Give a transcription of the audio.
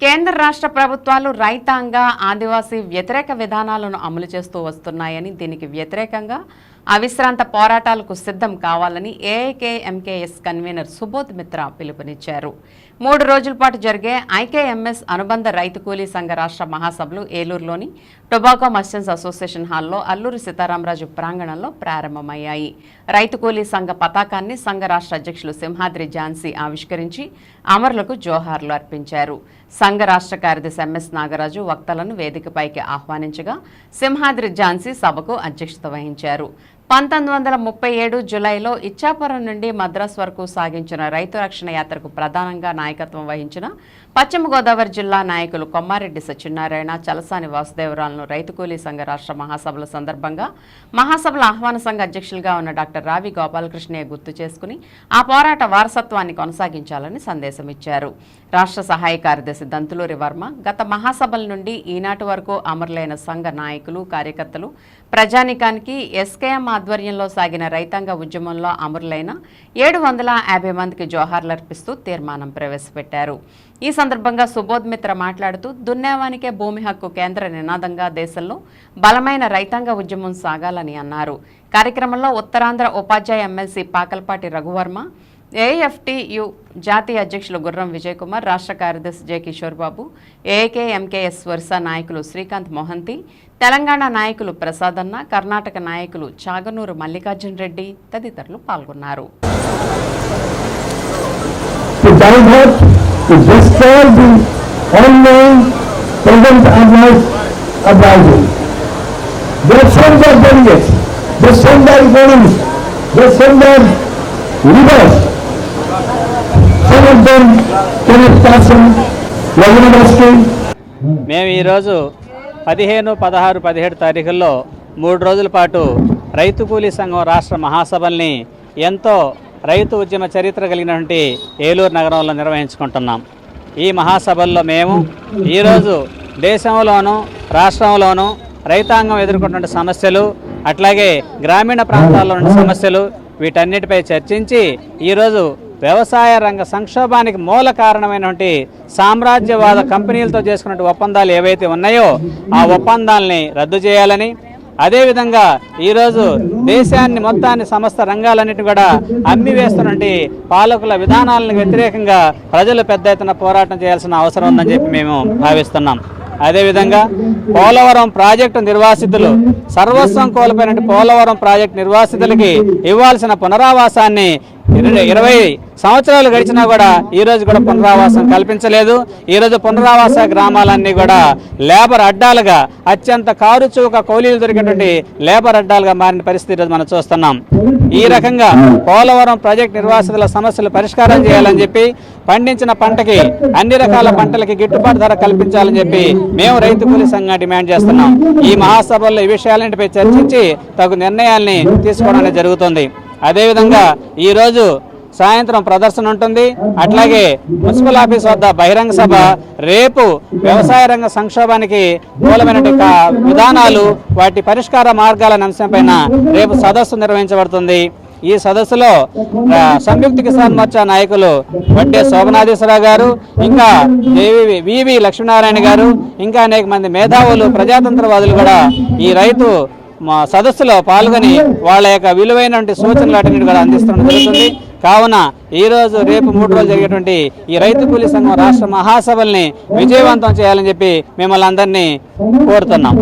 కేంద్ర రాష్ట్ర ప్రభుత్వాలు రైతాంగ ఆదివాసీ వ్యతిరేక విధానాలను అమలు చేస్తూ వస్తున్నాయని దీనికి వ్యతిరేకంగా అవిశ్రాంత పోరాటాలకు సిద్ధం కావాలని ఏఐకేఎంకేఎస్ కన్వీనర్ సుబోధ్ మిత్రా పిలుపునిచ్చారు. మూడు రోజుల పాటు జరిగే ఐకేఎంఎస్ అనుబంధ రైతు కూలీ సంఘ రాష్ట్ర మహాసభలు ఏలూరులోని టొబాకో మర్చెంట్స్ అసోసియేషన్ హాల్లో అల్లూరి సీతారామరాజు ప్రాంగణంలో ప్రారంభమయ్యాయి. రైతు కూలీ సంఘ పతాకాన్ని సంఘ రాష్ట్ర అధ్యక్షులు సింహాద్రి ఝాన్సీ ఆవిష్కరించి అమరులకు జోహార్లు అర్పించారు. సంఘ రాష్ట్ర కార్యదర్శి ఎంఎస్ నాగరాజు వక్తలను వేదికపైకి ఆహ్వానించగా సింహాద్రి ఝాన్సీ సభకు అధ్యక్షత వహించారు. పంతొమ్మిది వందల ముప్పై ఏడు జులైలో ఇచ్చాపురం నుండి మద్రాస్ వరకు సాగించిన రైతు రక్షణ యాత్రకు ప్రధానంగా నాయకత్వం వహించిన పశ్చిమ గోదావరి జిల్లా నాయకులు కొమ్మారెడ్డి సత్యనారాయణ చలసాని వాసుదేవరాలను రైతు కూలీ సంఘ రాష్ట్ర మహాసభల సందర్భంగా మహాసభల ఆహ్వాన సంఘ అధ్యక్షులుగా ఉన్న డాక్టర్ రావి గోపాలకృష్ణయ్య గుర్తు చేసుకుని ఆ పోరాట వారసత్వాన్ని కొనసాగించాలని సందేశం ఇచ్చారు రాష్ట్ర సహాయ కార్యదర్శి దంతులూరి వర్మ గత మహాసభల నుండి ఈనాటి వరకు అమరులైన సంఘ నాయకులు కార్యకర్తలు ప్రజానికానికి ఎస్కేఎం ఆధ్వర్యంలో సాగిన రైతాంగ ఉద్యమంలో అమరులైన ఏడు వందల యాభై మందికి జోహార్లర్పిస్తూ తీర్మానం ప్రవేశపెట్టారు. ఈ సందర్భంగా సుబోధ్ మిత్ర మాట్లాడుతూ దున్నేవానికే భూమి హక్కు కేంద్ర నినాదంగా దేశంలో బలమైన రైతాంగ ఉద్యమం సాగాలని అన్నారు. కార్యక్రమంలో ఉత్తరాంధ్ర ఉపాధ్యాయ ఎమ్మెల్సీ పాకల్పాటి రఘువర్మ ఏఎఫ్టియు జాతీయ అధ్యక్షులు గుర్రం విజయ్ కుమార్ రాష్ట్ర కార్యదర్శి జె కిషోర్ బాబు ఏకేఎంకేఎస్ వరుస నాయకులు శ్రీకాంత్ మొహంతి తెలంగాణ నాయకులు ప్రసాదన్న కర్ణాటక నాయకులు చాగనూరు మల్లికార్జున రెడ్డి తదితరులు పాల్గొన్నారు. మేము ఈరోజు పదిహేను పదహారు పదిహేడు తారీఖుల్లో మూడు రోజుల పాటు రైతు కూలీ సంఘం రాష్ట్ర మహాసభల్ని ఎంతో రైతు ఉద్యమ చరిత్ర కలిగినటువంటి ఏలూరు నగరంలో నిర్వహించుకుంటున్నాం. ఈ మహాసభల్లో మేము ఈరోజు దేశంలోనూ రాష్ట్రంలోనూ రైతాంగం ఎదుర్కొంటున్న సమస్యలు అట్లాగే గ్రామీణ ప్రాంతాల్లో ఉన్న సమస్యలు వీటన్నిటిపై చర్చించి ఈరోజు వ్యవసాయ రంగ సంక్షోభానికి మూల కారణమైనటువంటి సామ్రాజ్యవాద కంపెనీలతో చేసుకున్నటువంటి ఒప్పందాలు ఏవైతే ఉన్నాయో ఆ ఒప్పందాలని రద్దు చేయాలని అదేవిధంగా ఈరోజు దేశాన్ని మొత్తాన్ని సమస్త రంగాలన్నింటినీ కూడా అమ్మివేస్తున్నటువంటి పాలకుల విధానాలను వ్యతిరేకంగా ప్రజలు పెద్ద ఎత్తున పోరాటం చేయాల్సిన అవసరం ఉందని చెప్పి మేము భావిస్తున్నాం. అదేవిధంగా పోలవరం ప్రాజెక్టు నిర్వాసితులు సర్వస్వం కోల్పోయినట్టు పోలవరం ప్రాజెక్టు నిర్వాసితులకి ఇవ్వాల్సిన పునరావాసాన్ని ఇరవై సంవత్సరాలు గడిచినా కూడా ఈ రోజు కూడా పునరావాసం కల్పించలేదు. ఈ రోజు పునరావాస గ్రామాలన్నీ కూడా లేబర్ అడ్డాలుగా అత్యంత కారుచూక కూలీలు దొరికినటువంటి లేబర్ అడ్డాలుగా మారిన పరిస్థితి ఈరోజు మనం చూస్తున్నాం. ఈ రకంగా పోలవరం ప్రాజెక్ట్ నిర్వాసితుల సమస్యలు పరిష్కారం చేయాలని చెప్పి పండించిన పంటకి అన్ని రకాల పంటలకి గిట్టుబాటు ధర కల్పించాలని చెప్పి మేము రైతు కూలీ సంఘం డిమాండ్ చేస్తున్నాం. ఈ మహాసభల్లో ఈ విషయాలన్నిటిపై చర్చించి తగు నిర్ణయాల్ని తీసుకోవడం జరుగుతుంది. అదేవిధంగా ఈరోజు సాయంత్రం ప్రదర్శన ఉంటుంది. అట్లాగే మున్సిపల్ ఆఫీస్ వద్ద బహిరంగ సభ రేపు వ్యవసాయ రంగ సంక్షోభానికి మూలమైన విధానాలు వాటి పరిష్కార మార్గాల అంశంపైన రేపు సదస్సు నిర్వహించబడుతుంది. ఈ సదస్సులో సంయుక్త కిసాన్ మోర్చా నాయకులు వడ్డే శోభనాధీశ్వరరావు గారు ఇంకా వివి లక్ష్మీనారాయణ గారు ఇంకా అనేక మంది మేధావులు ప్రజాతంత్రవాదులు కూడా ఈ రైతు మా సదస్సులో పాల్గొని వాళ్ళ యొక్క విలువైన సూచనలు అటు కూడా అందిస్తున్నట్టు జరుగుతుంది కావున ఈ రోజు రేపు మూడు రోజులు జరిగేటువంటి ఈ రైతు కూలీ సంఘం రాష్ట్ర మహాసభల్ని విజయవంతం చేయాలని చెప్పి మిమ్మల్ని అందరినీ కోరుతున్నాం.